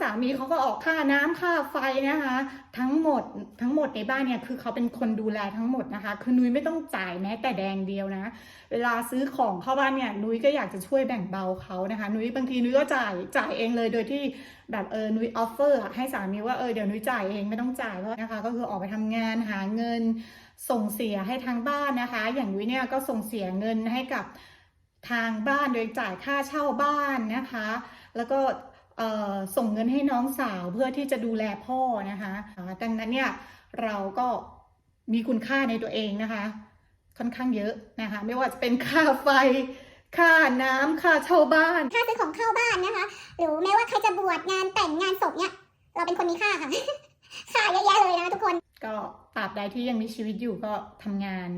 สามีเขาก็ออกค่าน้ำค่าไฟนะคะ ทั้งหมดทั้งหมดในบ้านเนี่ยคือเขาเป็นคนดูแลทั้งหมดนะคะ คือนุ้ยไม่ต้องจ่ายแม้แต่แดงเดียวนะ เวลาซื้อของเข้าบ้านเนี่ยนุ้ยก็อยากจะช่วยแบ่งเบาเขานะคะ นุ้ยบางทีนุ้ยก็จ่ายจ่ายเองเลยโดยที่แบบเออนุ้ยออฟเฟอร์ให้สามีว่าเออเดี๋ยวนุ้ยจ่ายเองไม่ต้องจ่ายเพราะนะคะ ก็คือออกไปทำงานหาเงินส่งเสียให้ทางบ้านนะคะ อย่างนุ้ยเนี่ยก็ส่งเสียเงินให้กับทางบ้านโดยจ่ายค่าเช่าบ้านนะคะ แล้วก็ ส่งเงินให้น้องสาวเพื่อที่จะดูแลพ่อนะคะอ่าดังนั้นเนี่ยเราก็มีคุณค่าในตัวเองนะคะ ค่อนข้างเยอะนะคะ ไม่ว่าจะเป็นค่าไฟ ค่าน้ำค่าเช่าบ้าน ค่าซื้อของเข้าบ้านนะคะ หรือแม้ว่าใครจะบวชงานแต่งงานศพเนี่ย เราเป็นคนมีค่าค่ะ ค่าเยอะแยะเลยนะทุกคน ก็ตราบใดที่ยังมีชีวิตอยู่ก็ทำงาน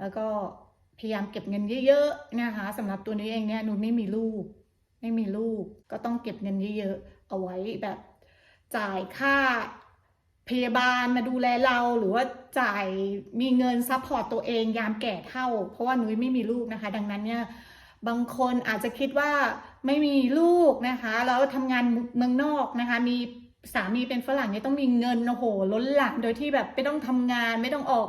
แล้วก็พยายามเก็บเงินเยอะๆนะคะสำหรับตัวนี้เองเนี่ยหนูไม่มีลูก ไม่มีลูกก็ต้องเก็บเงินเยอะๆเอาไว้แบบจ่ายค่าพยาบาลมาดูแลเราหรือว่าจ่ายมีเงินซัพพอร์ตตัวเองยามแก่เท่า เพราะว่าหนูไม่มีลูกนะคะ ดังนั้นเนี่ยบางคนอาจจะคิดว่าไม่มีลูกนะคะ แล้วทำงานเมืองนอกนะคะ มีสามีเป็นฝรั่งเนี่ยต้องมีเงินโอ้โหล้นหลามโดยที่แบบไม่ต้องทำงานไม่ต้องออก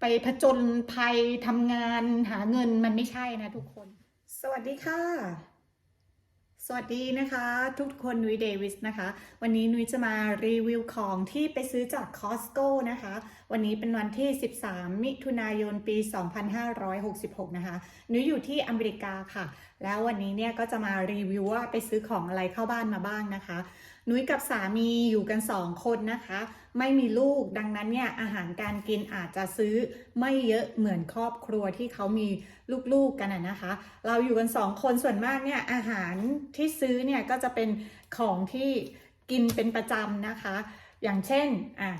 ไปผจญภัยทำงานหาเงินมันไม่ใช่นะทุกคน สวัสดีค่ะ สวัสดีนะคะ ทุกคนนุ้ยเดวิสนะคะ วันนี้นุ้ยจะมารีวิวของที่ไปซื้อจาก Costco นะคะ วันนี้เป็นวันที่ 13 มิถุนายนปี 2566 นะคะ นุ้ยอยู่ที่อเมริกาค่ะ แล้ววันนี้เนี่ยก็จะมารีวิวว่าไปซื้อของอะไรเข้าบ้านมาบ้างนะคะ นุ้ยกับสามีอยู่กัน2คนนะคะ ไม่มีลูกดังนั้นเนี่ยอาหารการกินอาจจะซื้อไม่เยอะเหมือนครอบครัวที่เขามีลูกๆกันนะคะ เราอยู่กัน2คนส่วนมากเนี่ยอาหารที่ซื้อเนี่ยก็จะเป็นของที่กินเป็นประจำนะคะ อย่างเช่นอะ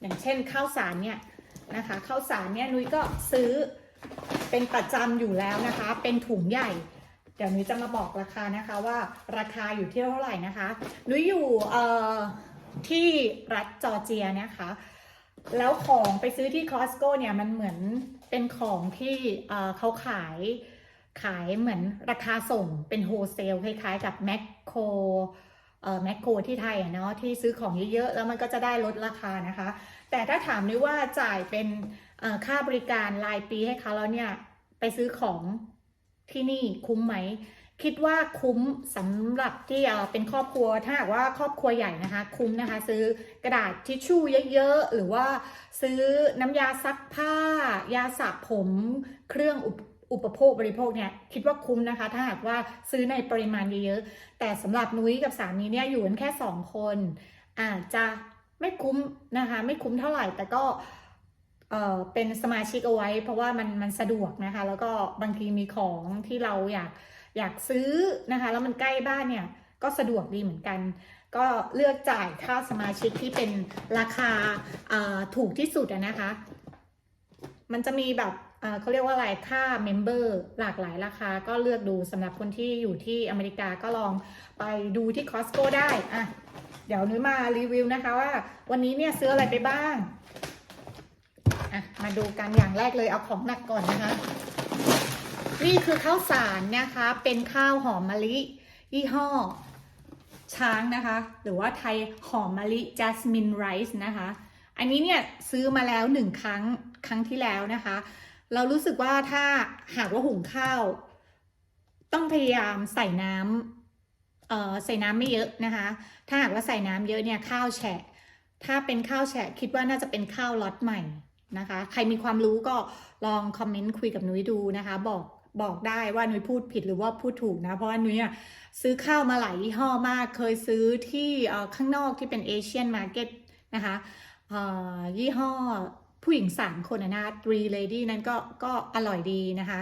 อย่างเช่นข้าวสารเนี่ยนะคะข้าวสารเนี่ยนุ้ยก็ซื้อเป็นประจำอยู่แล้วนะคะ เป็นถุงใหญ่ เดี๋ยวนุ้ยจะมาบอกราคานะคะว่าราคาอยู่ที่เท่าไหร่นะคะนุ้ยอยู่เอ่อที่รัฐจอร์เจียนะคะ แล้วของไปซื้อที่คอสโก้เนี่ยมันเหมือนเป็นของที่เขาขายขายเหมือนราคาส่งเป็นโฮเซลคล้ายๆกับแมคโครเอ่อแมคโครที่ไทยเนาะที่ซื้อของเยอะๆ แล้วมันก็จะได้ลดราคานะคะ แต่ถ้าถามนุ้ยว่าจ่ายเป็นค่าบริการรายปีให้เขาแล้วเนี่ย ไปซื้อของ ที่นี่คุ้มไหม คิดว่าคุ้มสำหรับที่เป็นครอบครัวถ้าหากว่าครอบครัวใหญ่นะคะ คุ้มนะคะ ซื้อกระดาษทิชชู่เยอะๆ หรือว่าซื้อน้ำยาซักผ้า ยาสระผมเครื่องอุปอุปโภคบริโภคเนี่ยคิดว่าคุ้มนะคะ ถ้าหากว่าซื้อในปริมาณเยอะๆ แต่สำหรับนุ้ยกับสามีเนี่ยอยู่กันแค่สองคน อาจจะไม่คุ้มนะคะ ไม่คุ้มเท่าไหร่แต่ก็ เป็นสมาชิกเอาไว้ เพราะว่ามันมันสะดวกนะคะ แล้วก็บางทีมีของที่เราอยากอยากซื้อนะคะ แล้วมันใกล้บ้านเนี่ยก็สะดวกดีเหมือนกัน ก็เลือกจ่ายค่าสมาชิกที่เป็นราคาถูกที่สุดนะคะ มันจะมีแบบเอ่อเขาเรียกว่าอะไรค่าเมมเบอร์หลากหลายราคา ก็เลือกดูสำหรับคนที่อยู่ที่อเมริกาก็ลองไปดูที่ Costco ได้อะเดี๋ยวนุ้ยมารีวิวนะคะว่า วันนี้เนี่ยซื้ออะไรไปบ้าง อะมาดูกันอย่างแรกเลยเอาของหนักก่อนนะคะ นี่คือข้าวสารนะคะ เป็นข้าวหอมมะลิยี่ห้อ ช้างนะคะ หรือว่าไทยหอมมะลิ jasmine rice นะคะ อันนี้เนี่ยซื้อมาแล้วหนึ่งครั้งครั้งที่แล้วนะคะ เรารู้สึกว่าถ้าหากว่าหุงข้าว ต้องพยายามใส่น้ำเอ่อใส่น้ำไม่เยอะนะคะ ถ้าหากว่าใส่น้ำเยอะเนี่ยข้าวแฉะถ้าเป็นข้าวแฉะคิดว่าน่าจะเป็นข้าวล็อตใหม่ นะคะ ใครมีความรู้ก็ลองคอมเมนต์คุยกับนุ้ยดูนะคะ บอกบอกได้ว่านุ้ยพูดผิดหรือว่าพูดถูกนะ เพราะว่านุ้ยซื้อข้าวมาหลายยี่ห้อมาก เคยซื้อที่ข้างนอกที่เป็นเอเชียนมาร์เก็ตนะคะยี่ห้อผู้หญิงสามคนนะ three lady นั้นก็ก็อร่อยดีนะคะ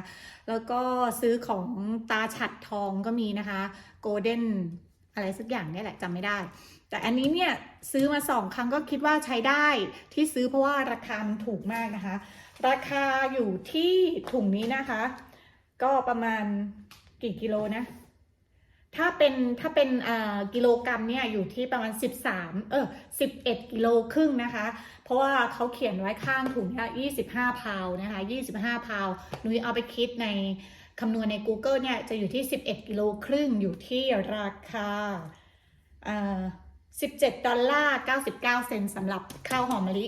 แล้วก็ซื้อของตาฉัดทองก็มีนะคะ golden อะไรสักอย่างนี่แหละจำไม่ได้ แต่อันนี้เนี่ยซื้อมาสองครั้งก็คิดว่าใช้ได้ที่ซื้อเพราะว่าราคามันถูกมากนะคะ ราคาอยู่ที่ถุงนี้นะคะ ก็ประมาณกี่กิโลนะ ถ้าเป็นถ้าเป็นกิโลกรัมเนี่ยอยู่ที่ประมาณ 13 เออ 11 กิโลครึ่งนะคะ เพราะว่าเขาเขียนไว้ข้างถุงนี่25 พาวนะคะ 25 พาวน์นุ้ยเอาไปคิดในคำนวณใน Google เนี่ยจะอยู่ที่ 11 กิโลครึ่งอยู่ที่ราคาอ่อ 17 ดอลลาร์ 99 เซนสำหรับข้าวหอมมะลิ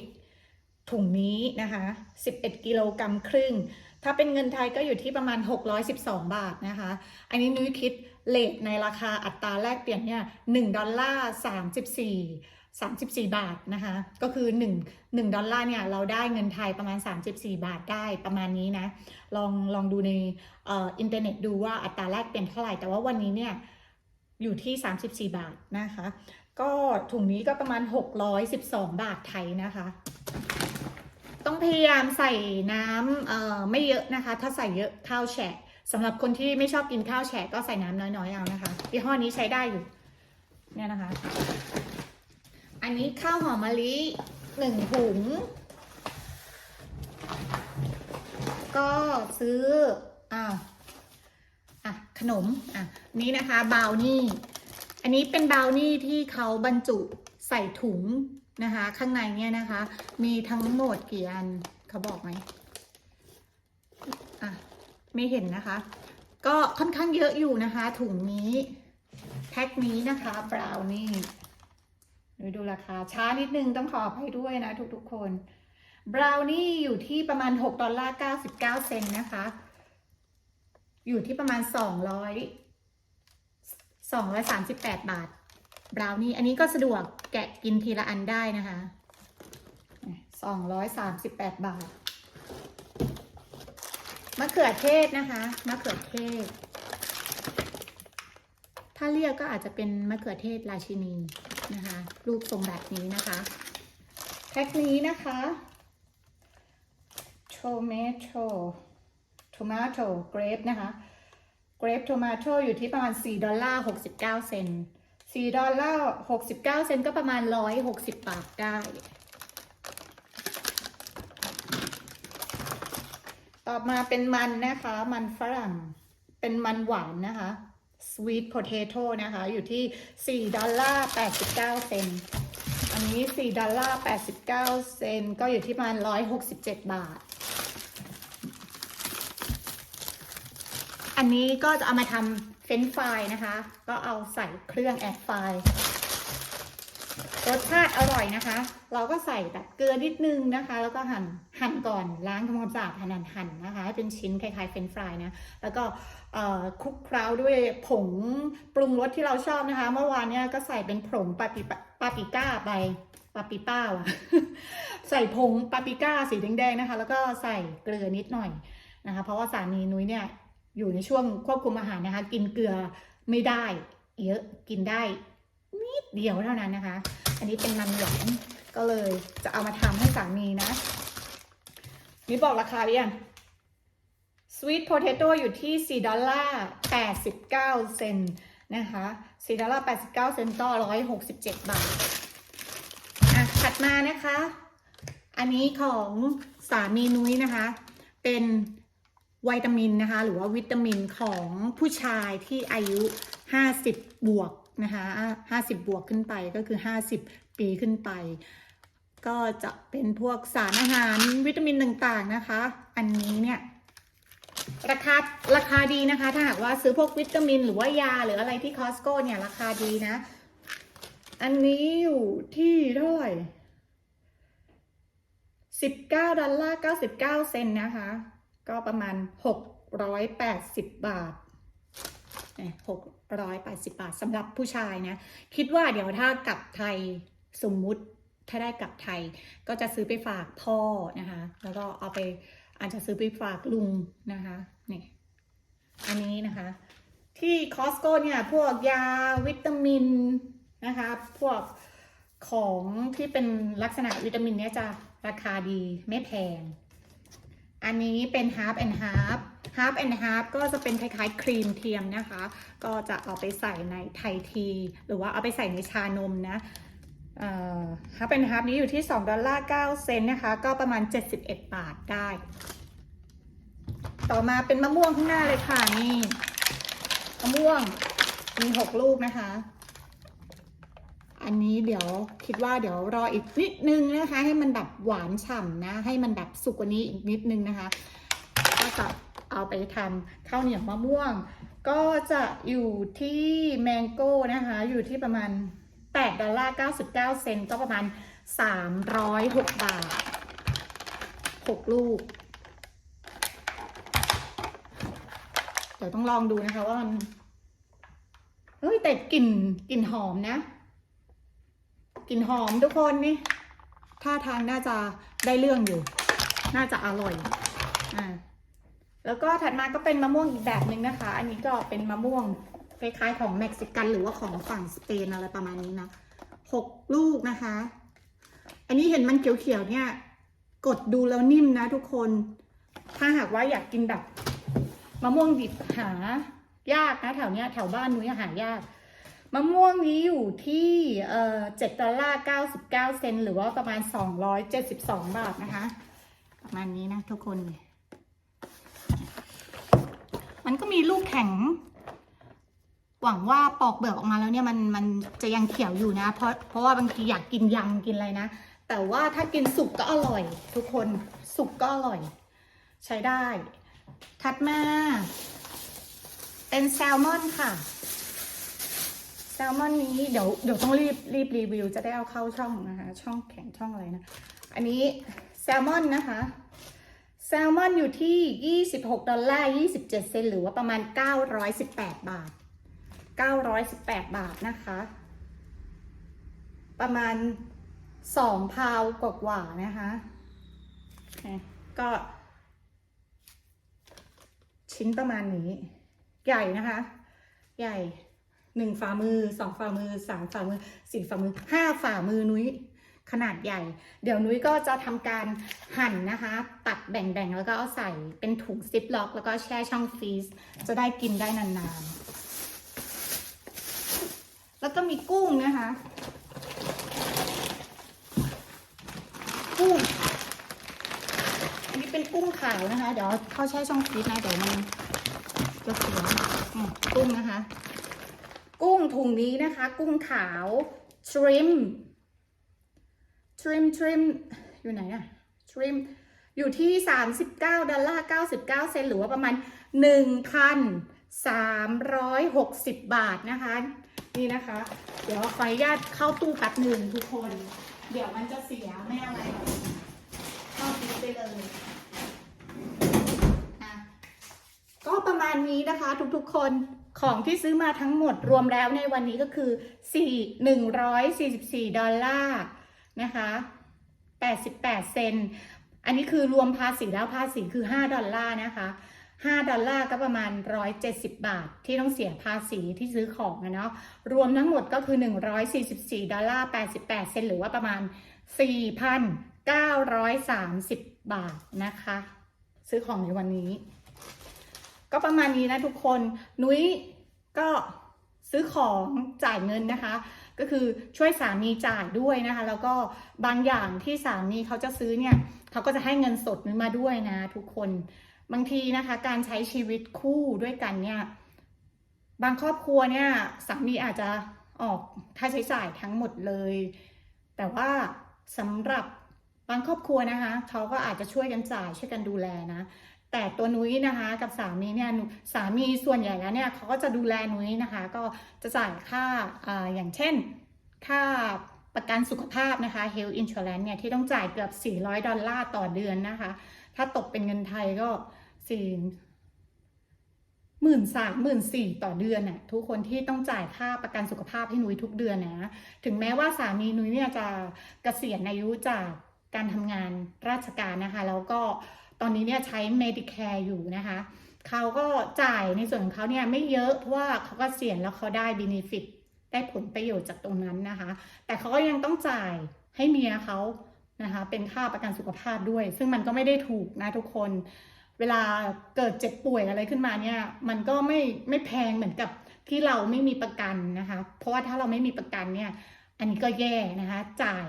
ถุงนี้นะคะ 11 กิโลกรัมครึ่ง ถ้าเป็นเงินไทยก็อยู่ที่ประมาณ 612 บาทนะคะ อันนี้นุ้ยคิดเลทในราคาอัตราแลกเปลี่ยนเนี่ย1ดอลลาร์34 34 บาทนะคะ ก็คือ 1 1 ดอลลาร์เนี่ย เราได้เงินไทยประมาณ 34 บาทได้ประมาณนี้นะ ลองลองดูในอ่ออินเทอร์เน็ตดูว่าอัตราแลกเปลี่ยนเท่าไหร่ แต่ว่าวันนี้เนี่ย อยู่ที่ 34 บาทนะคะ ก็ถุงนี้ก็ประมาณ 612 บาทไทยนะคะ ต้องพยายามใส่น้ำเอ่อไม่เยอะนะคะ ถ้าใส่เยอะข้าวแฉะสำหรับคนที่ไม่ชอบกินข้าวแฉะก็ใส่น้ำน้อยๆเอานะคะยี่ห้อนี้ใช้ได้อยู่ เนี่ยนะคะ อันนี้ข้าวหอมมะลิหนึ่งถุง ก็ซื้ออ้าวอะขนมอะนี้นะคะบาวนี่ อันนี้เป็นบราวนี่ที่เขาบรรจุใส่ถุงนะคะ ข้างในเนี่ยนะคะ มีทั้งหมดกี่อันเขาบอกไหมอะไม่เห็นนะคะ ก็ค่อนข้างเยอะอยู่นะคะ ถุงนี้ แพ็คนี้นะคะบราวนี่ดูดูราคาช้านิดนึงต้องขออภัยด้วยนะ ทุกๆคนบราวนี่อยู่ที่ประมาณ 6 ดอลลาร์ 99 เซนต์นะคะ อยู่ที่ประมาณ 200 238 บาท บราวนี่ อันนี้ก็สะดวกแกะกินทีละอันได้นะคะ 238 บาท มะเขือเทศนะคะ มะเขือเทศ ถ้าเรียกก็อาจจะเป็นมะเขือเทศราชินีนะคะ รูปทรงแบบนี้นะคะ แพ็คนี้นะคะ tomato tomato grape นะคะ grape tomato อยู่ที่ประมาณ 4 ดอลลาร์ 69 เซนต์4ดอลลาร์ 69 เซนต์ก็ประมาณ 160 บาทได้ ต่อมาเป็นมันนะคะ มันฝรั่ง เป็นมันหวานนะคะ sweet potato นะคะ อยู่ที่ 4 ดอลลาร์ 89 เซนต์อันนี้ 4 ดอลลาร์ 89 เซนต์ก็อยู่ที่ประมาณ 167 บาท นนี้ก็จะเอามาทำเฟรนฟรายนะคะ ก็เอาใส่เครื่องแอร์ฟรายรสชาติอร่อยนะคะ เราก็ใส่แบบเกลือนิดนึงนะคะ แล้วก็หั่นหั่นก่อนล้างทำความสะอาดหั่นหั่นหั่นนะคะให้เป็นชิ้นคล้ายๆเฟรนฟรายนะแล้วก็คลุกเคล้าด้วยผงปรุงรสที่เราชอบนะคะ เมื่อวานเนี่ยก็ใส่เป็นผงปาปิปาปิก้าไปปาปิป้าว่ะใส่ผงปาปิก้าสีแดงๆนะคะ แล้วก็ใส่เกลือนิดหน่อยนะคะ เพราะว่าสามีนุ้ยเนี่ย อยู่ในช่วงควบคุมอาหารนะคะ กินเกลือไม่ได้เยอะกินได้นิดเดียวเท่านั้นนะคะ อันนี้เป็นมันหวานก็เลยจะเอามาทำให้สามีนะนี่บอกราคาหรือยัง Sweet Potato อยู่ที่ 4 ดอลลาร์ 89 เซนนะคะ 4 ดอลลาร์ 89 เซนต์ก็167 บาท อะ ถัดมานะคะ อันนี้ของสามีนุ้ยนะคะ เป็น วิตามินนะคะ หรือว่าวิตามินของผู้ชายที่อายุ 50 บวกนะคะ50 บวกขึ้นไปก็คือ 50 ปีขึ้นไป ก็จะเป็นพวกสารอาหารวิตามินต่างๆนะคะ อันนี้เนี่ยราคาราคาดีนะคะ ถ้าหากว่าซื้อพวกวิตามิน หรือว่ายาหรืออะไรที่คอสโก้เนี่ยราคาดีนะ อันนี้อยู่ที่เท่าไหร่สิบเก้าดอลลาร์เก้าสิบเก้าเซนต์นะคะ ก็ประมาณหกร้อยแปดสิบบาทหกร้อยแปดสิบาทสำหรับผู้ชายนะ คิดว่าเดี๋ยวถ้ากลับไทยสมมุติถ้าได้กลับไทย ก็จะซื้อไปฝากพ่อนะคะ แล้วก็เอาไปอาจจะซื้อไปฝากลุงนะคะนี่อันนี้นะคะ ที่คอสโก้เนี่ย พวกยาวิตามินนะคะ พวกของที่เป็นลักษณะวิตามินเนี่ยจะราคาดีไม่แพง อันนี้เป็น half and half half and half ก็จะเป็นคล้ายๆครีมเทียมนะคะ ก็จะเอาไปใส่ในไทยที หรือว่าเอาไปใส่ในชานมนะเอ่อ half and half นี้อยู่ที่ 2 ดอลลาร์ 9 เซนต์นะคะ ก็ประมาณ 71 บาทได้ ต่อมาเป็นมะม่วงข้างหน้าเลยค่ะ นี่ มะม่วงมีหกลูกนะคะ อันนี้เดี๋ยวคิดว่าเดี๋ยวรออีกนิดนึงนะคะ ให้มันแบบหวานฉ่ำนะ ให้มันแบบสุกกว่านี้อีกนิดนึงนะคะ ก็จะเอาไปทำข้าวเหนียวมะม่วง ก็จะอยู่ที่แมงโก้นะคะ อยู่ที่ประมาณ 8 ดอลลาร์ 99 เซนต์ก็ประมาณ 306 บาท 6 ลูก เดี๋ยวต้องลองดูนะคะว่ามัน เฮ้ยแต่กลิ่นกลิ่นหอมนะ กลิ่นหอมทุกคนนี่ท่าทางน่าจะได้เรื่องอยู่ น่าจะอร่อยอ่าแล้วก็ถัดมาก็เป็นมะม่วงอีกแบบหนึ่งนะคะ อันนี้ก็เป็นมะม่วงคล้ายๆของเม็กซิกันหรือว่าของฝั่งสเปนอะไรประมาณนี้นะหกลูกนะคะ อันนี้เห็นมันเขียวๆเนี่ย กดดูแล้วนิ่มนะทุกคน ถ้าหากว่าอยากกินแบบมะม่วงดิบหายากนะแถวเนี้ยแถวบ้านนุ้ยหายาก มะม่วงนี้อยู่ที่เอ่อเจ็ดดอลลาร์เก้าสิบเก้าเซนต์หรือว่าประมาณสองร้อยเจ็ดสิบสองบาทนะคะ ประมาณนี้นะทุกคน มันก็มีลูกแข็ง หวังว่าปอกเปลือกออกมาแล้วเนี่ยมันมันจะยังเขียวอยู่นะ เพราะเพราะว่าบางทีอยากกินยำกินอะไรนะ แต่ว่าถ้ากินสุกก็อร่อย ทุกคนสุกก็อร่อย ใช้ได้ ถัดมา เป็นแซลมอนค่ะ แซลมอนนี้เดี๋ยวเดี๋ยวต้องรีบรีบรีวิวจะได้เอาเข้าช่องนะคะ ช่องแข็งช่องอะไรนะ อันนี้แซลมอนนะคะ แซลมอนอยู่ที่ 26 ดอลลาร์ 27 เซนหรือว่าประมาณ 918 บาท 918 บาทนะคะ ประมาณ 2 พาวกว่าๆนะคะ ก็ชิ้นประมาณนี้ ใหญ่นะคะ ใหญ่ หนึ่งฝ่ามือสองฝ่ามือสามฝ่ามือสี่ฝ่ามือห้าฝ่ามือนุ้ยขนาดใหญ่ เดี๋ยวนุ้ยก็จะทำการหั่นนะคะ ตัดแบ่งๆ แล้วก็เอาใส่เป็นถุงซิปล็อก แล้วก็แช่ช่องฟรีซจะได้กินได้นานๆ แล้วก็มีกุ้งนะคะ กุ้ง อันนี้เป็นกุ้งขาวนะคะ เดี๋ยวเข้าแช่ช่องฟรีซนะเดี๋ยวมันจะเสียกุ้งนะคะ กุ้งถุงนี้นะคะ กุ้งขาวชริมทริมทริมอยู่ไหนอะทริมอยู่ที่ 39 ดอลลาร์ 99 เซนหรือว่าประมาณ 1,360 บาทนะคะ นี่นะคะ เดี๋ยวขออนุญาตเข้าตู้แป๊บหนึ่งทุกคน เดี๋ยวมันจะเสียไม่อะไร เข้าตู้ไปเลย ก็ประมาณนี้นะคะทุกๆคนของที่ซื้อมาทั้งหมดรวมแล้วในวันนี้ก็คือ 4 144 ดอลลาร์นะคะ 88 เซน อันนี้คือรวมภาษีแล้วภาษีคือ 5 ดอลลาร์นะคะ 5 ดอลลาร์ก็ประมาณ 170 บาท ที่ต้องเสียภาษีที่ซื้อของนะเนาะ รวมทั้งหมดก็คือ 144 ดอลลาร์ 88 เซนหรือว่าประมาณ 4,930 บาทนะคะ ซื้อของในวันนี้ ก็ประมาณนี้นะทุกคน นุ้ยก็ซื้อของจ่ายเงินนะคะ ก็คือช่วยสามีจ่ายด้วยนะคะ แล้วก็บางอย่างที่สามีเขาจะซื้อเนี่ยเขาก็จะให้เงินสดนุ้ยมาด้วยนะ ทุกคนบางทีนะคะ การใช้ชีวิตคู่ด้วยกันเนี่ย บางครอบครัวเนี่ยสามีอาจจะออกค่าใช้จ่ายทั้งหมดเลย แต่ว่าสำหรับบางครอบครัวนะคะเขาก็อาจจะช่วยกันจ่ายช่วยกันดูแลนะ แต่ตัวนุ้ยนะคะกับสามีเนี่ยสามีส่วนใหญ่แล้วเนี่ยเขาก็จะดูแลนุ้ยนะคะ ก็จะจ่ายค่าออย่างเช่น ค่าประกันสุขภาพนะคะ health insurance เนี่ยที่ต้องจ่ายเกือบ 400 ดอลลาร์ต่อเดือนนะคะ ถ้าตกเป็นเงินไทยก็สี่หมื่นสามหมื่นสี่ต่อเดือนน่ะทุกคนที่ต้องจ่ายค่าประกันสุขภาพให้นุ้ยทุกเดือนนะถึงแม้ว่าสามีนุ้ยเนี่ยจะเกษียณอายุจากการทำงานราชการนะคะ แล้วก็ ตอนนี้เนี่ยใช้ Medicare อยู่นะคะเขาก็จ่ายในส่วนของเขาเนี่ยไม่เยอะเพราะว่าเขาก็เสี่ยณแล้วเขาได้ benefit ได้ผลประโยชน์จากตรงนั้นนะคะ แต่เขาก็ยังต้องจ่ายให้เมียเขานะคะ เป็นค่าประกันสุขภาพด้วย ซึ่งมันก็ไม่ได้ถูกนะทุกคน เวลาเกิดเจ็บป่วยอะไรขึ้นมาเนี่ย มันก็ไม่ไม่แพงเหมือนกับที่เราไม่มีประกันนะคะ เพราะว่าถ้าเราไม่มีประกันเนี่ย อันนี้ก็แย่นะคะ จ่าย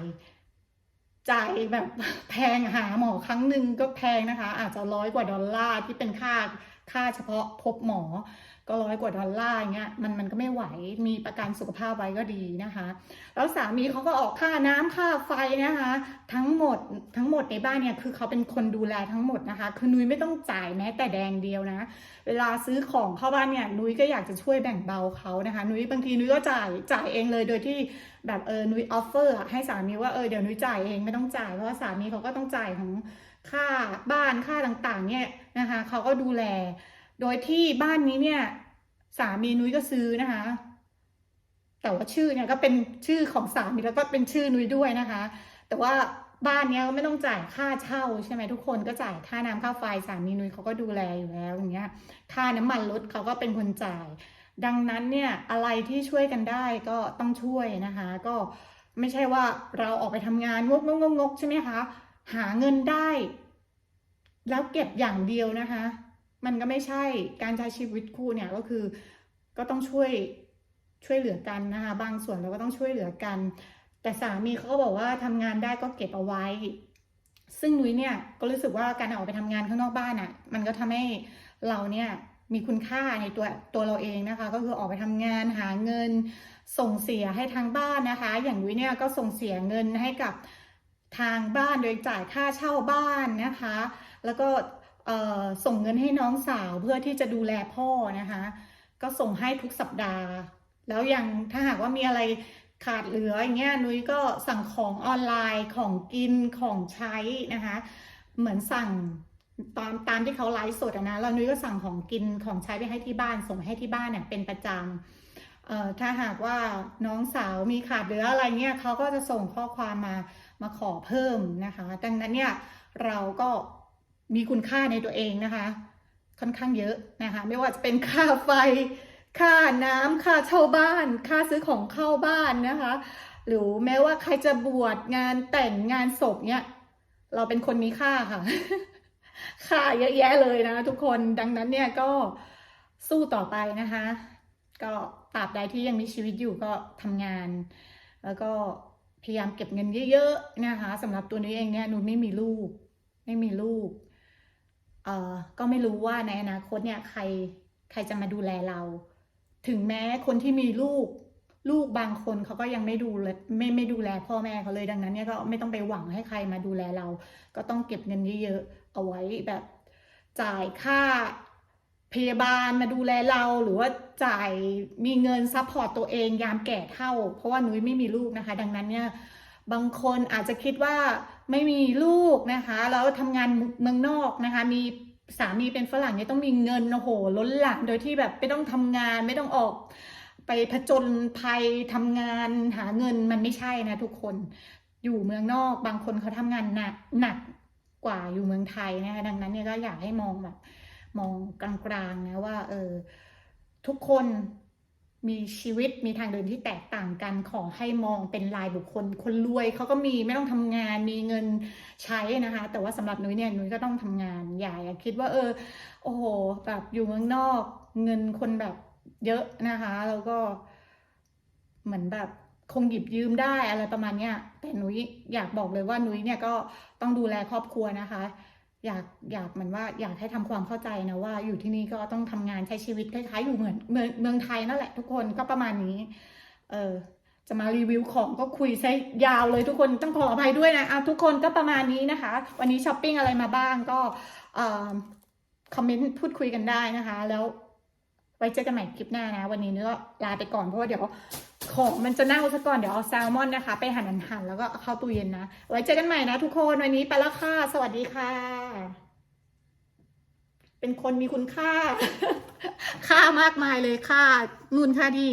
จ่ายแบบแพงหาหมอครั้งหนึ่งก็แพงนะคะ อาจจะร้อยกว่าดอลลาร์ที่เป็นค่าค่าเฉพาะพบหมอ ก็ร้อยกว่าดอลลาร์อย่างเงี้ยมันมันก็ไม่ไหวมีประกันสุขภาพไว้ก็ดีนะคะ แล้วสามีเขาก็ออกค่าน้ำค่าไฟนะคะ ทั้งหมดทั้งหมดในบ้านเนี่ยคือเขาเป็นคนดูแลทั้งหมดนะคะ คือนุ้ยไม่ต้องจ่ายแม้แต่แดงเดียวนะ เวลาซื้อของเข้าบ้านเนี่ยนุ้ยก็อยากจะช่วยแบ่งเบาเขานะคะนุ้ยบางทีนุ้ยก็จ่ายจ่ายเองเลยโดยที่แบบเออนุ้ยออฟเฟอร์ให้สามีว่าเออเดี๋ยวนุ้ยจ่ายเองไม่ต้องจ่ายเพราะว่าสามีเขาก็ต้องจ่ายของค่าบ้านค่าต่างๆเนี่ยนะคะเขาก็ดูแล โดยที่บ้านนี้เนี่ย สามีนุ้ยก็ซื้อนะคะ แต่ว่าชื่อเนี่ยก็เป็นชื่อของสามีแล้วก็เป็นชื่อนุ้ยด้วยนะคะ แต่ว่าบ้านเนี้ยก็ไม่ต้องจ่ายค่าเช่าใช่ไหมทุกคนก็จ่ายค่าน้ำค่าไฟสามีนุ้ยเขาก็ดูแลอยู่แล้วอย่างเงี้ย ค่าน้ำมันรถเขาก็เป็นคนจ่าย ดังนั้นเนี่ยอะไรที่ช่วยกันได้ก็ต้องช่วยนะคะ ก็ไม่ใช่ว่าเราออกไปทำงานงกงกงกงกใช่ไหมคะ หาเงินได้ แล้วเก็บอย่างเดียวนะคะ มันก็ไม่ใช่การใช้ชีวิตคู่เนี่ยก็คือก็ต้องช่วยช่วยเหลือกันนะคะบางส่วนเราก็ต้องช่วยเหลือกัน แต่สามีเขาก็บอกว่าทำงานได้ก็เก็บเอาไว้ ซึ่งนุ้ยเนี่ยก็รู้สึกว่าการออกไปทำงานข้างนอกบ้านอะ มันก็ทำให้เราเนี่ยมีคุณค่าในตัวตัวเราเองนะคะ ก็คือออกไปทำงานหาเงิน ส่งเสียให้ทางบ้านนะคะ อย่างนุ้ยเนี่ยก็ส่งเสียเงินให้กับทางบ้านโดยจ่ายค่าเช่าบ้านนะคะ แล้วก็ ส่งเงินให้น้องสาวเพื่อที่จะดูแลพ่อนะคะ ก็ส่งให้ทุกสัปดาห์ แล้วยังถ้าหากว่ามีอะไรขาดเหลืออย่างเงี้ยนุ้ยก็สั่งของออนไลน์ของกินของใช้นะคะ เหมือนสั่งตามตามที่เขาไลฟ์สดนะแล้วนุ้ยก็สั่งของกินของใช้ไปให้ที่บ้าน ส่งให้ที่บ้านเนี่ยเป็นประจำเอ่อถ้าหากว่าน้องสาวมีขาดเหลืออะไรเงี้ยเขาก็จะส่งข้อความมามาขอเพิ่มนะคะ ดังนั้นเนี่ยเราก็ มีคุณค่าในตัวเองนะคะ ค่อนข้างเยอะนะคะ ไม่ว่าจะเป็นค่าไฟ ค่าน้ำค่าเช่าบ้าน ค่าซื้อของเข้าบ้านนะคะ หรือแม้ว่าใครจะบวชงานแต่งงานศพเนี่ยเราเป็นคนมีค่าค่ะ ค่าเยอะแยะเลยนะทุกคนดังนั้นเนี่ยก็สู้ต่อไปนะคะ ก็ตราบใดที่ยังมีชีวิตอยู่ก็ทำงาน แล้วก็พยายามเก็บเงินเยอะๆนะคะสำหรับตัวนี้เองเนี่ยหนูไม่มีลูก ไม่มีลูก เออก็ไม่รู้ว่าในอนาคตเนี่ยใครใครจะมาดูแลเรา ถึงแม้คนที่มีลูกลูกบางคนเขาก็ยังไม่ดูเลยไม่ไม่ดูแลพ่อแม่เขาเลยดังนั้นเนี่ยก็ไม่ต้องไปหวังให้ใครมาดูแลเรา ก็ต้องเก็บเงินเยอะๆเอาไว้แบบจ่ายค่าพยาบาลมาดูแลเราหรือว่าจ่ายมีเงินซัพพอร์ตตัวเองยามแก่เฒ่า เพราะว่านุ้ยไม่มีลูกนะคะ ดังนั้นเนี่ยบางคนอาจจะคิดว่า ไม่มีลูกนะคะ แล้วทำงานเมืองนอกนะคะ มีสามีเป็นฝรั่งเนี่ยต้องมีเงินโอ้โหล้นหลามโดยที่แบบไม่ต้องทำงานไม่ต้องออกไปผจญภัยทำงานหาเงินมันไม่ใช่นะทุกคนอยู่เมืองนอกบางคนเขาทำงานหนักหนักกว่าอยู่เมืองไทยนะคะดังนั้นเนี่ยก็อยากให้มองแบบมองกลางๆนะว่าเออทุกคน มีชีวิตมีทางเดินที่แตกต่างกันขอให้มองเป็นรายบุคคล คนรวยเขาก็มีไม่ต้องทำงานมีเงินใช้นะคะ แต่ว่าสำหรับนุ้ยเนี่ยนุ้ยก็ต้องทำงานอย่าอย่าคิดว่า เออ โอ้โหแบบอยู่เมืองนอก เงินคนแบบเยอะนะคะ แล้วก็เหมือนแบบคงหยิบยืมได้อะไรประมาณเนี้ยแต่นุ้ยอยากบอกเลยว่านุ้ยเนี่ยก็ต้องดูแลครอบครัวนะคะ อยากอยากเหมือนว่าอยากให้ทำความเข้าใจนะว่า อยู่ที่นี่ก็ต้องทำงานใช้ชีวิตคล้ายๆอยู่เหมือนเมืองเมืองไทยนั่นแหละทุกคนก็ประมาณนี้ เออจะมารีวิวของก็คุยใช้ยาวเลยทุกคนต้องขออภัยด้วยนะอะทุกคนก็ประมาณนี้นะคะ วันนี้ช้อปปิ้งอะไรมาบ้างก็อคอมเมนต์พูดคุยกันได้นะคะ แล้วไว้เจอกันใหม่คลิปหน้านะ วันนี้เนื้อลาไปก่อนเพราะว่าเดี๋ยว ของมันจะเน่าซะก่อนเดี๋ยวเอาแซลมอนนะคะ ไปหั่นหั่นแล้วก็เอาข้าตู้เย็นนะไว้เจอกันใหม่นะทุกคนวันนี้ไปแล้วค่ะ สวัสดีค่ะ เป็นคนมีคุณค่า ค่ามากมายเลยค่ะนุ่นค่าดี